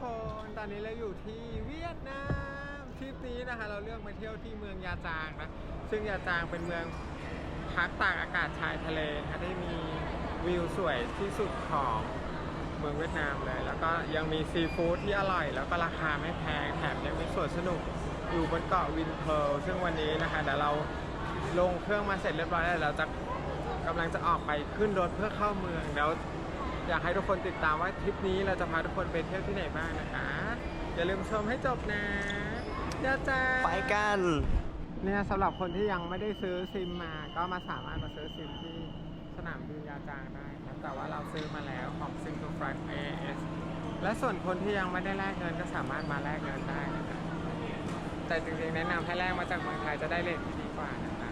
คนตอนนี้เราอยู่ที่เวียดนามทริปนี้นะคะ เราเลือกมาเที่ยวที่เมืองยาจางนะซึ่งยาจางเป็นเมืองพักตากอากาศชายทะเลนะคะที่มีวิวสวยที่สุดของเมืองเวียดนามเลย แล้วก็ยังมีซีฟู้ดที่อร่อย แล้วก็ราคาไม่แพงแถมยังมีสวนสนุกอยู่บนเกาะวินเพร์ลซึ่งวันนี้นะคะเดี๋ยวเราลงเครื่องมาเสร็จเรียบร้อยแล้วเราจะกำลังจะออกไปขึ้นรถเพื่อเข้าเมืองเดี๋ยว อยากให้ทุกคนติดตามว่าทริปนี้เราจะพาทุกคนไปเที่ยวที่ไหนบ้างนะคะ อย่าลืมชมให้จบนะเดี๋ยวจ้าไปกันเนี่ยสำหรับคนที่ยังไม่ได้ซื้อซิมมา ก็มาสามารถมาซื้อซิมที่สนามบินยาจางได้ครับแต่ว่าเราซื้อมาแล้วของ s i n g l e f r a g AS และส่วนคนที่ยังไม่ได้แลกเงินก็สามารถมาแลกเงินได้นะครับแต่จริงๆแนะนำให้แลกมาจากเมืองไทยจะได้เลทที่ดีกว่านะคะ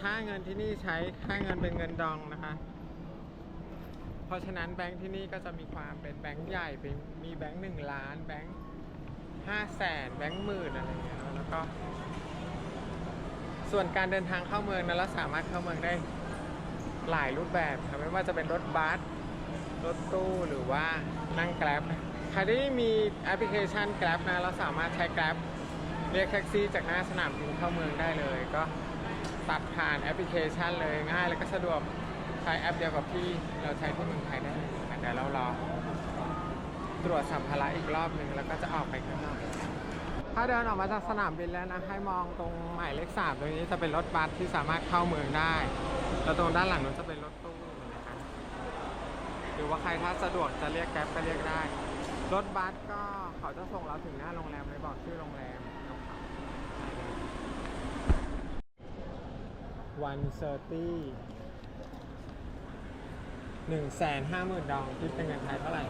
ค่าเงินที่นี่ใช้ค่าเงินเป็นเงินดองนะคะเพ ราะฉะนั้นแบงค์ที่นี่ก็จะมีความเป็นแบงค์ใหญ่เป็นมีแบงค์หนึ่งล้านแบงค์ห้าแสนแบงค์หมื่นอะไรเงี้ยแล้วก็ ส่วนการเดินทางเข้าเมืองนั้นเราสามารถเข้าเมืองได้หลายรูปแบบครับไม่ว่าจะเป็นรถบัสรถตู้หรือว่านั่งแกร็บใครที่มีแอปพลิเคชันแกร็บนะเราสามารถใช้แกร็บเรียกแท็กซี่จากหน้าสนามบินเข้าเมืองได้เลย ก็ตัดผ่านแอปพลิเคชันเลยง่ายแล้วก็สะดวก ใช้แอปเดียวกับที่เราใช้ที่เมืองไทยได้เลยนะคะเรารอตรวจสัมภาระอีกรอบหนึ่งแล้วก็จะออกไปข้างนอกถ้าเดินออกมาจากสนามบินแล้วนะ ให้มองตรงหมายเลขสามตรงนี้จะเป็นรถบัสที่สามารถเข้าเมืองได้ แล้วตรงด้านหลังนั้นจะเป็นรถตู้นะคะหรือว่าใครถ้าสะดวกจะเรียกแก๊ปก็เรียกได้ รถบัสก็เขาจะส่งเราถึงหน้าโรงแรมเลยบอกชื่อโรงแรมวันเซอร์ตี้ หนึ่งแสนห้าหมื่นดองคิดเป็นเงินไทยเท่าไหร่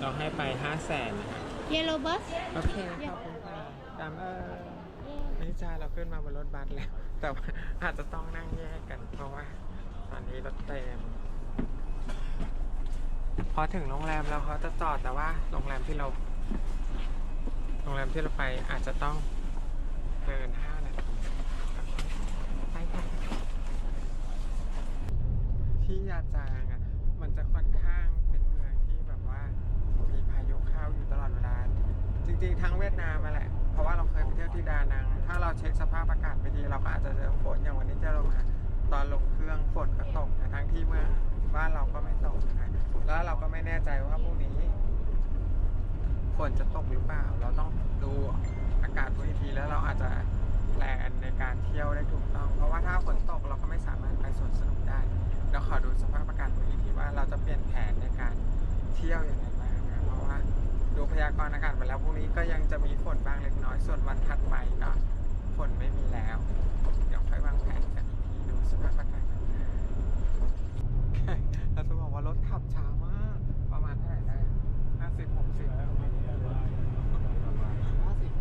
เราให้ไปห้าแสนนะครับ Yellow bus โอเคขอบคุณค่ะตามเออนี่จ้าเราขึ้นมาบนรถบัสแล้ว แต่ว่าอาจจะต้องนั่งแยกกัน เพราะว่า ตอนนี้รถเต็ม พอถึงโรงแรมแล้วเขาจะจอดแต่ว่า โรงแรมที่เรา โรงแรมที่เราไปอาจจะต้องเดินห้านาทีไปค่ะ ที่ยาจางอะ มันจะค่อนข้างเป็นเมืองที่แบบว่า มีพายุเข้าอยู่ตลอดเวลา จริง ๆ ทั้งเวียดนามมาแหละ เพราะว่าเราเคยไปเที่ยวที่ดานัง ถ้าเราเช็คสภาพอากาศไม่ดีเราก็อาจจะเจอฝนอย่างวันนี้ที่เรามาตอนลงเครื่องฝนก็ตกนะทั้งที่เมืองบ้านเราก็ไม่ตกนะแล้วเราก็ไม่แน่ใจว่าพรุ่งนี้ฝนจะตกหรือเปล่า เราต้องดูอากาศดูอีกทีแล้วเราอาจจะแพลนในการเที่ยวได้ถูกต้อง เพราะว่าถ้าฝนตกเราก็ไม่สามารถไป อดูสภาพอากาศดูอีกทีว่าเราจะเปลี่ยนแผนในการเที่ยวยังไงบ้างนะเพราะว่าดูพยากรณ์อากาศมาแล้วพรุ่งนี้ก็ยังจะมีฝนบ้างเล็กน้อย ส่วนวันถัดไปก็ฝนไม่มีแล้ว เดี๋ยวค่อยวางแผนกันอีกทีดูสภาพอากาศกันนะเราจะบอกว่ารถขับช้ามาก ประมาณเท่าไหร่ได้ห้าสิบหกสิบห้าสิบ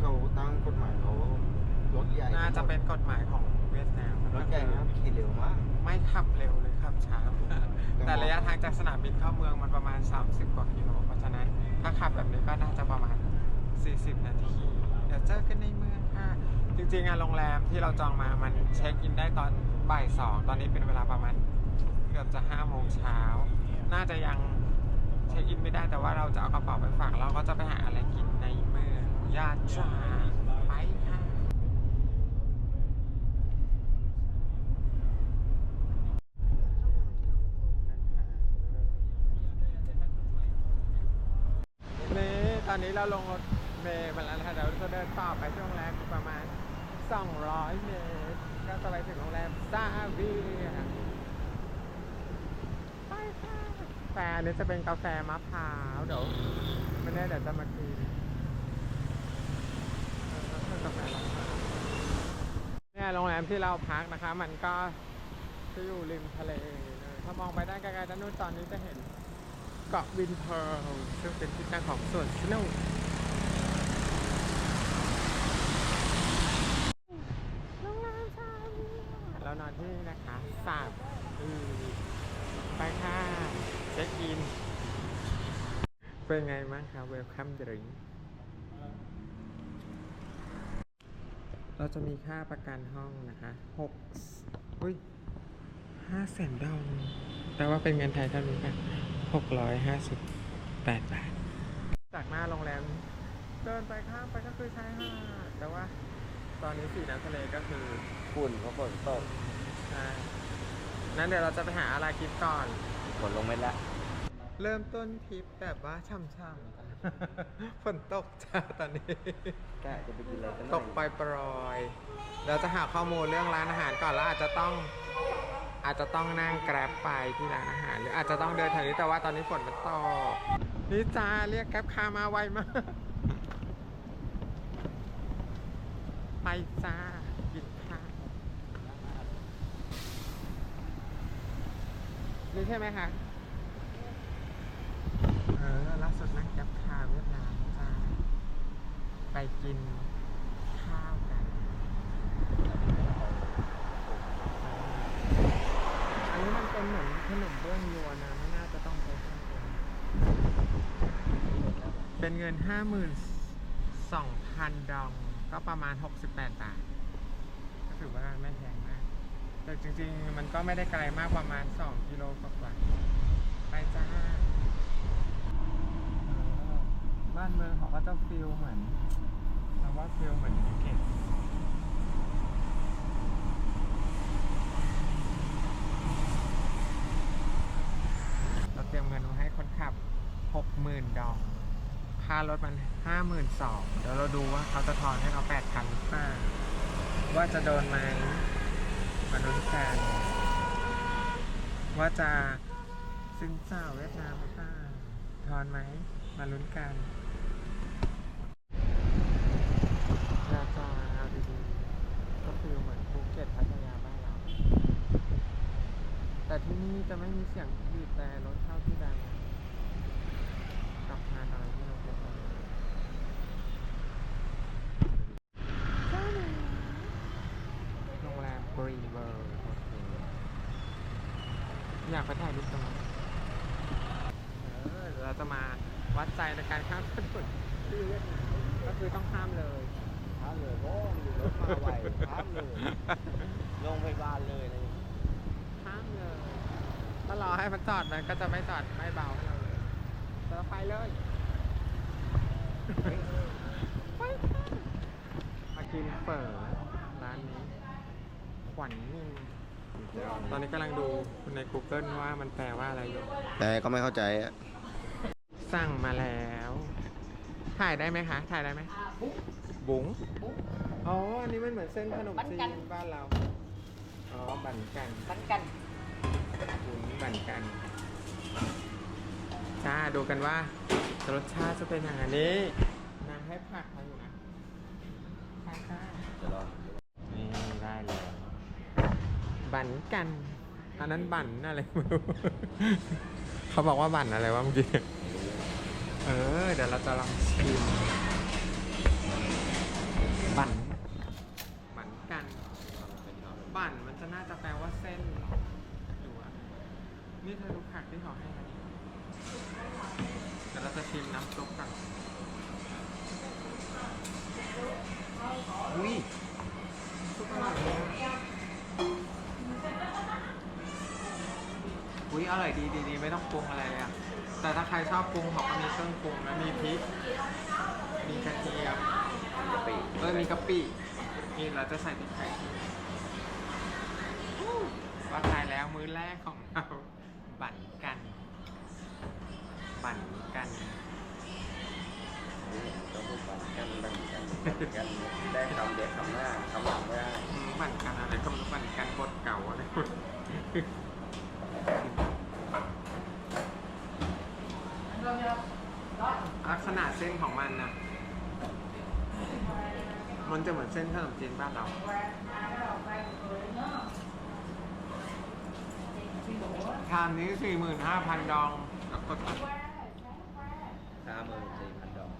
เขาตั้งกฎหมายเขารถใหญ่ น่าจะเป็นกฎหมายของ เวียดนามรถใหญ่นะขี่เร็วมาก ไม่ขับเร็วเลยขับช้ามากแต่ระยะทางจากสนามบินเข้าเมืองมันประมาณ 30 กว่ากิโล เพราะฉะนั้นถ้าขับแบบนี้ก็น่าจะประมาณ 40 นาที เดี๋ยวเจอกันในเมืองค่ะ จริงๆอะโรงแรมที่เราจองมา มันเช็คอินได้ตอนบ่ายสอง ตอนนี้เป็นเวลาประมาณเกือบจะ5โมงเช้า น่าจะยังเช็คอินไม่ได้ แต่ว่าเราจะเอากระเป๋าไปฝากเราก็จะไปหาอะไรกินในเมืองยาจางไปค่ะ นี่ตอ นี้เราลงรถเมล์มาแล้วนะคะเดี๋ยวเราจะเดินต่อไปที่โรงแรมประมาณ 200 เมตร ก็จะไปถึงโรงแรมซาวีไปค่ะแต่อันนี้จะเป็นกาแฟมะพร้าวเดี๋ยวไม่แน่เดี๋ยวจะมากินเออก็คือกาแฟมะพร้าวเนี่ยโรงแรมที่เราพักนะคะ มันก็จะอยู่ริมทะเลเลยถ้ามองไปด้านไกลๆด้านนู้นตอนนี้จะเห็น เกาะวินเพร์ลซึ่งเป็นที่ตั้งของสวนสนุกโรงแรมชาเวียเรานอนที่นี่นะคะสาบอือไปค่ะ เช็คอิน เป็นไงบ้างคะเวลคัมดริงเราจะมีค่าประกันห้องนะคะหกอุ้ยห้าแสนดองแต่ว่าเป็นเงินไทยเท่านี้ค่ะ 658 บาท จากหน้าโรงแรม เดินไปข้ามไปก็คือชายหาดแต่ว่า ตอนนี้สีน้ำทะเลก็คือฝุ่นเพราะฝนตกใช่นั้นเดี๋ยวเราจะไปหาอะไรกินก่อน ฝนลงเม็ดแล้วเริ่มต้นทริปแบบว่าช่ำๆ ฝนตกจ้าตอนนี้ แกจะไปกินอะไรกันตกปล่อยๆเราจะหาข้อมูลเรื่องร้านอาหารก่อนแล้วอาจจะต้อง อาจจะต้องนั่งแกร็บไปที่ร้านอาหาร หรืออาจจะต้องเดินแถวนี้แต่ว่าตอนนี้ฝนมันตกนี่จ้าเรียกแกร็บคามาไวมากไปจ้ากินข้าวนี่ใช่ไหมคะเออล่าสุดนั่งแกร็บคาเวียดนามจ้าไปกินข้าวกัน อันนี้มันเป็นเหมือนขนมเบื้องยวนนะไม่น่าจะต้องใช้เครื่องปรุงเป็นเงินห้าหมื่นสองพันดองก็ประมาณหกสิบแปดบาทก็ถือว่าไม่แพงมาก แต่จริงๆ มันก็ไม่ได้ไกลมากประมาณสองกิโลกว่าๆไปจ้าเออบ้านเมืองเขาก็จะฟิลเหมือนเราว่าฟิลเหมือนภูเก็ต เราเตรียมเงินไว้ให้คนขั บ60,000ดอง ค่ารถมัน52,000เดี๋ยวเราดูว่าเขาจะทอนให้เรา8,000หรือเปล่าว่าจะโดนไหมมาลุ้นกันว่าจะซึ้งสาเวียดนามหรือเปล่าทอนไหมมาลุ้นกันราคาเอาดีๆก็คือเหมือนภูเก็ตพัทยาบ้านเราแต่ที่นี่จะไม่มีเสียงบีบแต่รถเข้าที่ดังกับฮานอยที่เราเป็นกันโรงแรมบรีเวอร์โอเคอยากไปถ่ายรูปตรงนั้นเออเดี๋ยวเราจะมาวัดใจในการข้ามถนนที่เวียดนามก็คือต้องข้ามเลย ข้ามเลยโอ้อยู่รถมาไวข้ามเลยลงไปบ้านเลยเลยข้ามเลย ถ้ารอให้มันจอดมันก็จะไม่จอดไม่เบาให้เราเลยเราไปเลยไปค่ะมากินเฝอร้านนี้ ขวัญนิ่ม ตอนนี้กำลังดูใน Google ว่ามันแปลว่าอะไรอยู่ แต่ก็ไม่เข้าใจอะสั่งมาแล้ว ถ่ายได้ไหมคะ ถ่ายได้ไหม บุ๋งอ๋อ อันนี้มันเหมือนเส้นขนมจีนบ้านเรา อ๋อ บั่นกัน bánh canh บุ๋งบั่นกัน จ้า ดูกันว่า รสชาติจะเป็นอย่างนี้นางให้ผักมาอยู่นะใช่ค่ะจะ บั่นกัน อันนั้นบั่นอะไรไม่รู้เขาบอกว่าบั่นอะไรวะเมื่อกี้ เออ เดี๋ยวเราจะลองชิมบั่นบั่นกันบั่นมันจะน่าจะแปลว่าเส้นหรือว่านี่เธอดูผักที่เขาให้มาดิเดี๋ยวเราจะชิมน้ำซุป อุ้ยอร่อยดีดีดีไม่ต้องปรุงอะไรเลยอะแต่ถ้าใครชอบปรุงเขาก็มีเครื่องปรุงนะมีพริก มีกระเทียมกะปิเออมีกะปินี่เราจะใส่พริกไทยว่าทายแล้วมื้อแรกของเราบั่นกัน บั่นกัน ต้องพูดกันกันกันกันกัน ได้คำเด็ดคำหน้าคำหลังไม่ได้อืมบั่นกันอะไรก็ไมันบั่นกันบทเก่าอะไรคุณลักษณะ เส้นของมันนะมันจะเหมือนเส้นขนมจีนบ้านเราชามนี้สี่หมื่นห้าพันดองกับกดห้าหมื่นสี่พันดอก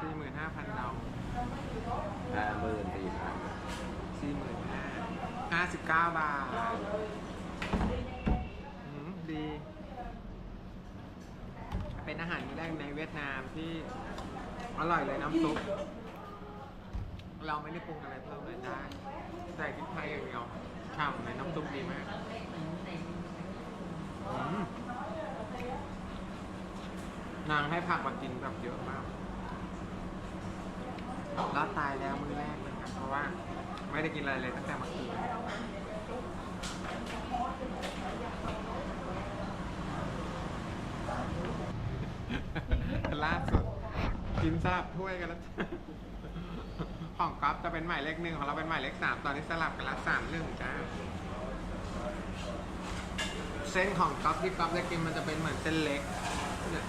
สี่หมื่นห้าพันดองห้าหมื่นสี่พันสี่หมื่นห้าห้าสิบเก้าบาทอืมดี เป็นอาหารมื้อแรกในเวียดนามที่ อร่อยเลยน้ำซุป เราไม่ได้ปรุงอะไรเพิ่มเลยได้ ใส่พริกไทยอย่างเดียว ฉ่ำเลยน้ำซุปดีมากอืมนางให้ผักมากินแบบเยอะมากแล้วตายแล้วมือแรกเลยครับเพราะว่า ไม่ได้กินอะไรเลยตั้งแต่เมื่อคืนล่าสุด กินสลับถ้วยกันแล้วของก๊อฟจะเป็นหมายเลขหนึ่งของเราเป็นหมายเลขสามตอนนี้สลับกันละสามหนึ่งจ้าเส้นของก๊อฟที่ก๊อฟได้กินมันจะเป็นเหมือนเส้นเล็กเนี่ย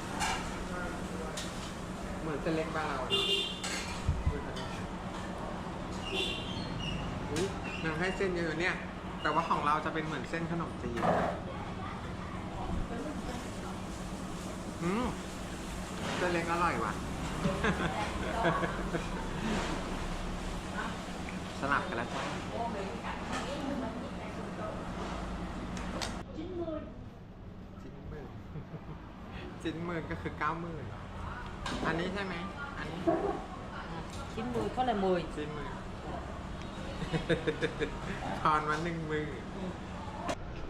เหมือนเส้นเล็กบ้านเราอุ้ยนางให้เส้นเยอะเนี่ย แต่ว่าของเราจะเป็นเหมือนเส้นขนมจีนอืมเส้นเล็กอร่อยว่ะ สลับกันแล้วจ้าจิ้นหมื่นจิ้นหมื่นก็คือเก้าหมื่นอันนี้ใช่ไหม อันนี้ chín mươi có là 10จิ้นหมื่นทอนมาหนึ่งมือ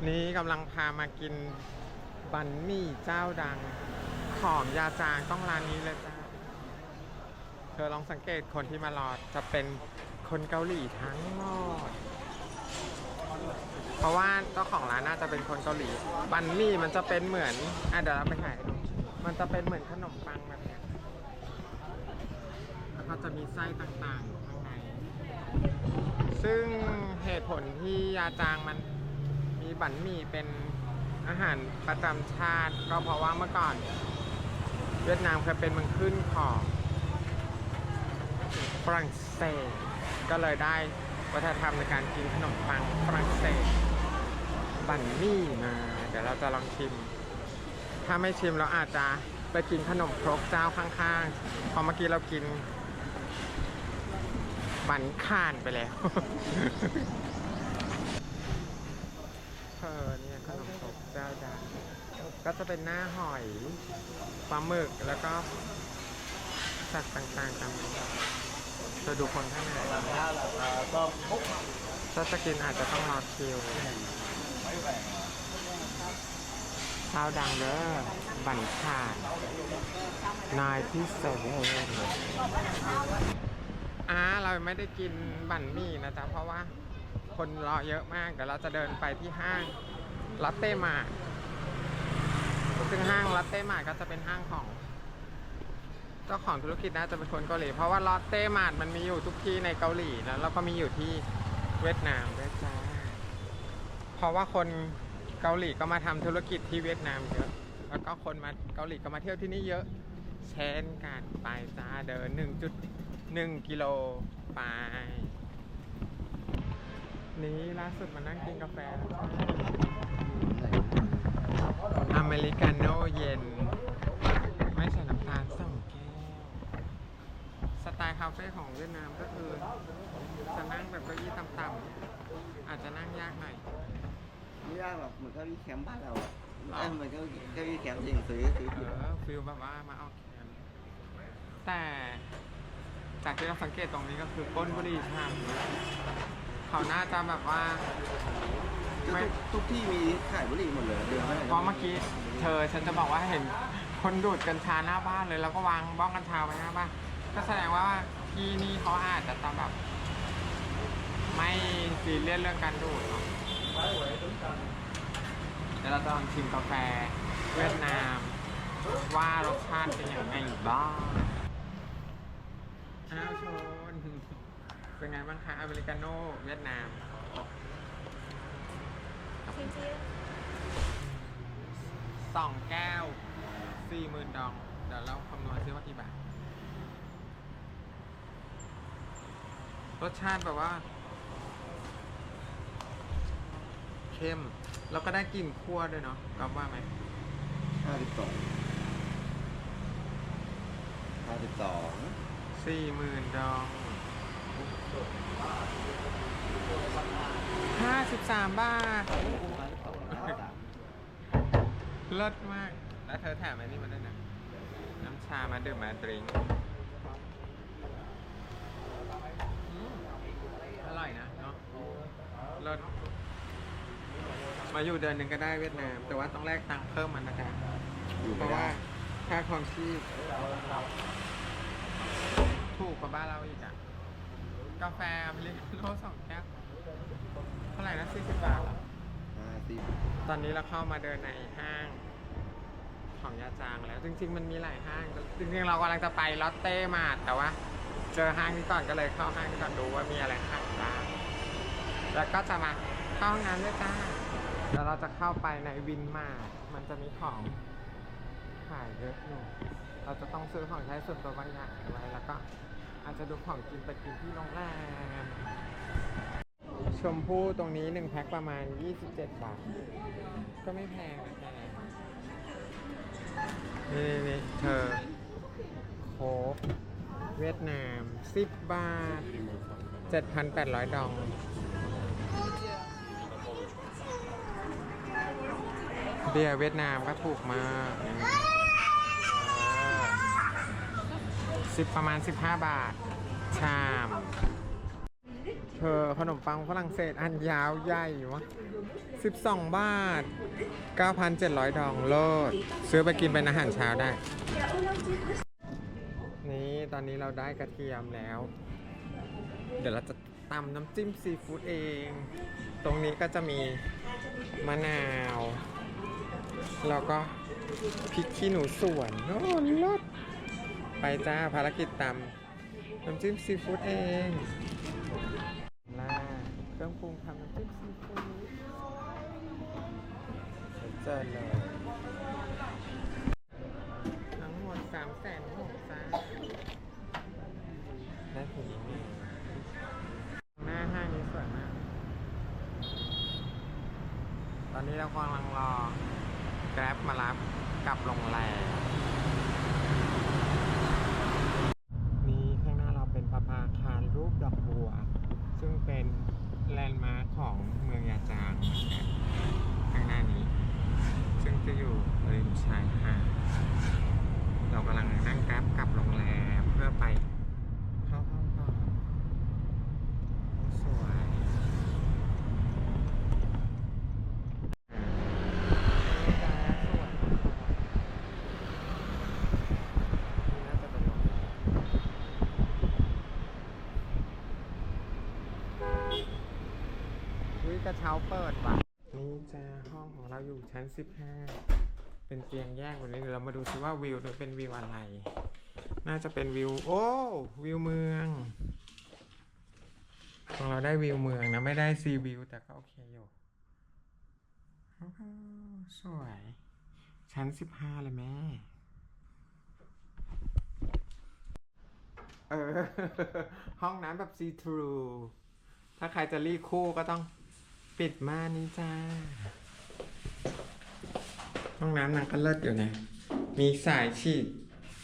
นี้กำลังพามากินบันหมี่เจ้าดัง ของยาจางต้องร้านนี้เลยจ้า เธอลองสังเกตคนที่มารอจะเป็นคนเกาหลีทั้งหมด เพราะว่าเจ้าของร้านน่าจะเป็นคนเกาหลี บันหมี่มันจะเป็นเหมือน อะเดี๋ยวเราไปถ่ายดูมันจะเป็นเหมือนขนมปังแบบเนี้ยแล้วก็จะมีไส้ต่างๆข้างใน ซึ่งเหตุผลที่ยาจางมันมีบันมี่เป็นอาหารประจำชาติ ก็เพราะว่าเมื่อก่อน เวียดนามเคยเป็นเมืองขึ้นของ ฝรั่งเศส ก็เลยได้วัฒนธรรมในการกินขนมปังฝรั่งเศสบันนี่มาเดี๋ยวเราจะลองชิม ถ้าไม่ชิมเราอาจจะไปกินขนมครกเจ้าข้างๆเพอเมื่อกี้เรากิน บันข่านไปแล้วเออเนี่ยขนมครกเจ้าดังก็จะเป็นหน้าหอยปลาหมึกแล้วก็สัตว์ต่างๆตามนี้ จะดูคนข้างในถ้าจะกินอาจจะต้องรอคิวข้าวดังเด้อบันขานนายที่เซเว่นอ่าเราไม่ได้กินบันหมี่นะจ๊ะ เพราะว่าคนรอเยอะมาก เดี๋ยวเราจะเดินไปที่ห้างลอตเต้มาร์ซึ่งห้างลอตเต้มาร์ก็จะเป็นห้างของ เจ้าของธุรกิจน่าจะเป็นคนเกาหลี เพราะว่าลอตเต้มาร์ทมันมีอยู่ทุกที่ในเกาหลีแล้วเราก็มีอยู่ที่เวียดนามด้วยจ้าเพราะว่าคนเกาหลีก็มาทำธุรกิจที่เวียดนามเยอะแล้วก็คนมาเกาหลีก็มาเที่ยวที่นี่เยอะเช่นกันไปจ้าเดิน1.1กิโลไปนี้ล่าสุดมานั่งกินกาแฟอเมริกาโน่เย็นาเฟ่ของเวียดนามก็คือจะนั่งแบบเก้าอี้ต่ำๆอาจจะนั่งยากหน่อยไม่ยากหรอกเหมือนเก้าอี้แคมป์บ้านเราอะหรอเอ้ยเหมือนเก้าอี้เก้าอี้แคมป์จริงซื้อซื้อเอผิดอฟิลแบบว่ามาเอาแคมป์แต่จากที่เราสังเกตตรงนี้ก็คือก้นบุหรี่ช่ำเขาน่าจะแบบว่าไม่ทุกทุกที่มีขายบุหรี่หมดเลยเดินไปไหนเพราะเมื่อกี้เธอฉันจะบอกว่าเห็นคนดูดกัญชาหน้าบ้านเลยแล้วก็วางบ้องกัญชาไว้หน้าบ้าน ก็แสดงว่าที่นี่เขาอาจจะต้องแบบ ไม่ซีเรียสเรื่องการดูดเนาะเดี๋ยวเราจะลองชิมกาแฟเวียดนาม ว่ารสชาติเป็นยังไงบ้างอ้าวชนเป็นไงบ้างคะอเมริกาโน่เวียดนามสองแก้วสี่หมื่นดอง เดี๋ยวเราคำนวณซิว่ากี่บาท รสชาติแบบว่าเข้มแล้วก็ได้กลิ่นคั่วด้วยเนาะกอบว่าไหมห้าสิบสองห้าสิบสองสี่หมื่นดองห้าสิบสามบาทเลิศมาก แล้วเธอแถมอันนี้มาด้วยนะ น้ำชามาดื่มมาดริงก์อืมอร่อยนะเนาะ เลิศมาอยู่เดือนหนึ่งก็ได้เวียดนาม แต่ว่าต้องแลกตังค์เพิ่มมันนะคะอยู่เพไม่ราะได้ว่าค่าครองชีพถูกกว่าบ้านเราอีกอะกาแฟอเมริกาโน่สองแก้วเท่าไหร่นะสี่สิบบาทเหรออ่าสิตอนนี้เราเข้ามาเดินในห้างของยาจางแล้ว จริง ๆ มันมีหลายห้าง จริง ๆ เรากำลังจะไปลอตเต้มาร์ทแต่ว่า เจอห้างนี้ก่อนก็เลยเข้าห้างนี้ก่อนดูว่ามีอะไรขายบ้าง แล้วก็จะมาเข้าห้องน้ำด้วยจ้าแล้วเราจะเข้าไปในวินมามันจะมีของขายเยอะอยู่ เราจะต้องซื้อของใช้ส่วนตัวบางอย่างไว้แล้วก็อาจจะดูของกินไปกินที่โรงแรม ชมพู่ตรงนี้หนึ่งแพ็คประมาณ 27 บาท ก็ไม่แพงนะแกนี่นี่นี่เธอโคกเวียดนาม 10 บาท 7,800 ดอง เบียร์เวียดนามก็ถูกมากสิบประมาณ 15 บาท ชาม เธอขนมปังฝรั่งเศสอันยาวใหญ่วะ12 บาท 9,700 ดองโลด ซื้อไปกินเป็นอาหารเช้าได้ นี่ตอนนี้เราได้กระเทียมแล้ว เดี๋ยวเราจะตำน้ำจิ้มซีฟู้ดเอง ตรงนี้ก็จะมีมะนาว แล้วก็พริกขี้หนูสวนโอ้ลดไปจ้าภารกิจตำน้ำจิ้มซีฟู้ดเองลาเครื่องปรุงทำน้ำจิ้มซีฟู้ดเจอเลย ทั้งหมดสามแสนหกจ้าได้ถึงนี้หน้าห้างนี้สวยมาก ตอนนี้เรากำลังรอ แกร็บมารับกลับโรงแรม นี่ข้างหน้าเราเป็นประภาคารรูปดอกบัว ซึ่งเป็นแลนด์มาร์ค ของเมืองยาจางเหมือนกันข้างหน้านี้ ซึ่งจะอยู่ริมชายหาดเรากำลังนั่งแกร็บกลับโรงแรมเพื่อไปเข้าห้องต่อโอ้สวยอ่าจ้าสวยนี่น่าจะเป็นโรงแรม วิกระเช้าเปิดว่ะ นี่จ้าห้องของเราอยู่ชั้น 15 เป็นเตียงแยกวันนี้เดี๋ยวเรามาดูซิว่าวิวเนี่ยเป็นวิวอะไร น่าจะเป็นวิว โอ้วิวเมืองของเราได้วิวเมืองนะ ไม่ได้ซีวิว แต่ก็โอเคอยู่สวย ชั้นสิบห้าเลยแม่เออห้องน้ำแบบซีทรูถ้าใครจะรีคู่ก็ต้อง ปิดม่านนี้จ้า ห้องน้ำนางก็เลิศอยู่นะ มีสายฉีด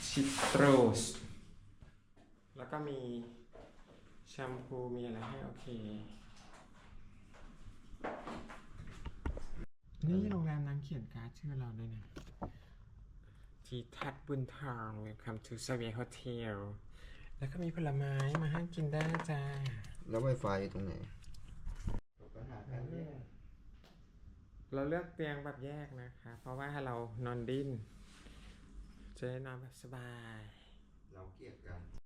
ชิโตรส แล้วก็มีแชมพูมีอะไรให้โอเค นี่โรงแรมนางเขียนการ์ดชื่อเราด้วยนะ ทีทัดบุญทอง Welcome to s a v i a Hotel แล้วก็มีผลไม้มาให้กินได้จ้า แล้วไวไฟตรงไหน ปัญหาการแยกเราเลือกเตียงแบบแยกนะคะ เพราะว่าเรานอนดิ้นจะได้นอนแบบสบาย เราเกลียดกัน